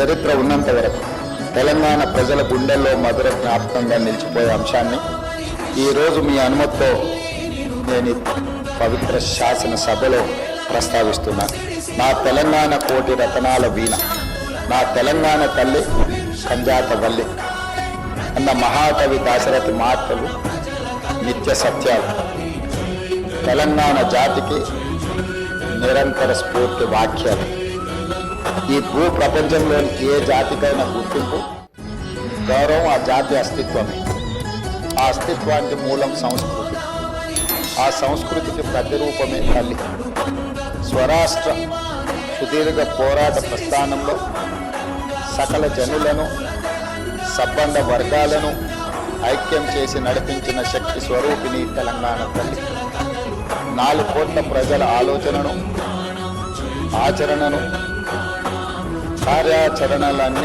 చరిత్ర ఉన్నంత వరకు తెలంగాణ ప్రజల గుండెల్లో మధుర జ్ఞాపకంగా నిలిచిపోయే అంశాన్ని ఈరోజు మీ అనుమతితో నేను పవిత్ర శాసన సభలో ప్రస్తావిస్తున్నాను నా తెలంగాణ కోటి రతనాల వీణ నా తెలంగాణ తల్లి కంజాత వల్లి అన్న మహాకవి దాశరథి మాటలు నిత్య సత్యాలు. తెలంగాణ జాతికి నిరంతర స్ఫూర్తి వాక్యాలు. ఈ భూ ప్రపంచంలోని ఏ జాతికైనా గుర్తింపు గౌరవం ఆ జాతి అస్తిత్వమే. ఆ అస్తిత్వానికి మూలం సంస్కృతి. ఆ సంస్కృతికి ప్రతిరూపమే తల్లి. స్వరాష్ట్ర సుదీర్ఘ పోరాట ప్రస్థానంలో సకల జనులను సబ్బండ వర్గాలను ఐక్యం చేసి నడిపించిన శక్తి స్వరూపిణి తెలంగాణ తల్లి. నాలుగు కోట్ల ప్రజల ఆలోచనను ఆచరణను కార్యాచరణలన్నీ